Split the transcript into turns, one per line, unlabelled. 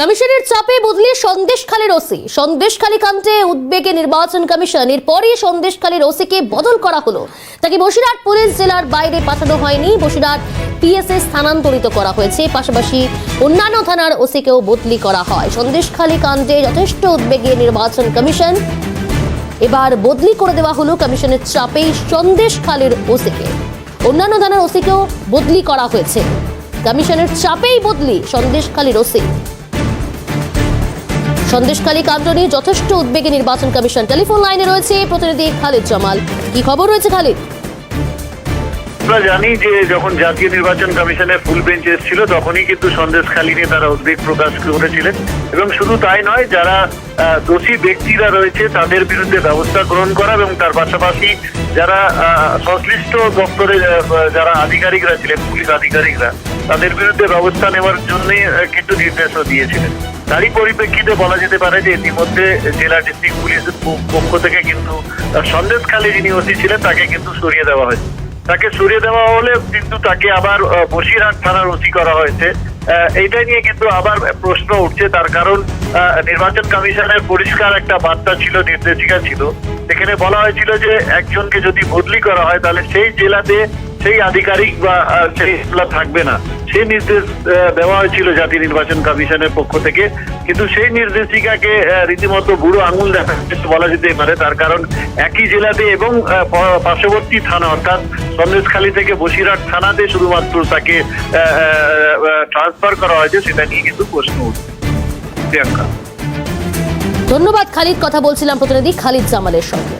কমিশনের চাপে বদলে সন্দেশখালীর ওসি। সন্দেশখালী কাণ্ডে উদ্বেগে নির্বাচন কমিশন। এরপরই সন্দেশখালীর ওসিকে বদল করা হলো। তাকে বসিরহাট পুলিশ জেলার বাইরে পাঠানো হয়নি। বসিরহাট পিএসএ স্থানান্তরিত করা হয়েছে। পাশাপাশি অন্যান্য থানার ওসিকেও বদলি করা হয়। সন্দেশখালী কাণ্ডে যথেষ্ট উদ্বেগে নির্বাচন কমিশন। এবার বদলি করে দেওয়া হলো কমিশনের চাপেই সন্দেশখালীর ওসিকে। অন্যান্য থানার ওসিকেও বদলি করা হয়েছে। কমিশনের চাপেই বদলি সন্দেশখালীর ওসি। সন্দেশখালী কাণ্ড নিয়ে যথেষ্ট উদ্বেগে নির্বাচন কমিশন। টেলিফোন লাইনে রয়েছে প্রতিনিধি খালিদ জামাল। কি খবর রয়েছে খালিদ?
আমরা জানি যে যখন জাতীয় নির্বাচন কমিশনের ফুল বেঞ্চ এসেছিল, তখনই কিন্তু সন্দেশখালী নিয়ে তারা উদ্বেগ প্রকাশ করেছিলেন। এবং শুধু তাই নয়, যারা দোষী ব্যক্তিরা রয়েছে, তাদের বিরুদ্ধে ব্যবস্থা গ্রহণ করা এবং তার পাশাপাশি যারা সংশ্লিষ্ট দপ্তরে যারা আধিকারিকরা ছিলেন, পুলিশ আধিকারিকরা, তাদের বিরুদ্ধে ব্যবস্থা নেওয়ার জন্যই কিন্তু নির্দেশও দিয়েছিলেন। তারই পরিপ্রেক্ষিতে বলা যেতে পারে যে ইতিমধ্যে জেলা ডিস্ট্রিক্ট পুলিশের পক্ষ থেকে কিন্তু সন্দেশখালী যিনি ওসি ছিলেন, তাকে কিন্তু সরিয়ে দেওয়া হয়েছে। তাকে সরিয়ে দেওয়া হলে কিন্তু তাকে আবার বসিরহাট থানার ওসি করা হয়েছে। এইটা নিয়ে কিন্তু আবার প্রশ্ন উঠছে। তার কারণ নির্বাচন কমিশনের পরিষ্কার একটা বার্তা ছিল, নির্দেশিকা ছিল। সেখানে বলা হয়েছিল যে, একজনকে যদি বদলি করা হয়, তাহলে সেই জেলাতে সেই আধিকারিক বা সেই থাকবে না। সেই নির্দেশ দেওয়া হয়েছিল জাতীয় নির্বাচন কমিশনের পক্ষ থেকে। কিন্তু সেই নির্দেশিকাকে রীতিমতো বুড়ো আঙুল দেখা বলা যেতেই পারে। তার কারণ একই জেলাতে এবং পার্শ্ববর্তী থানা, অর্থাৎ সন্দেশখালী থেকে বসিরহাট থানাতে শুধুমাত্র তাকে ট্রান্সফার করা হয়েছে, সেটা নিয়ে কিন্তু প্রশ্ন উঠছে।
ধন্যবাদ, খালিদ। কথা বলছিলাম প্রতিনিধি খালিদ জামালের সঙ্গে।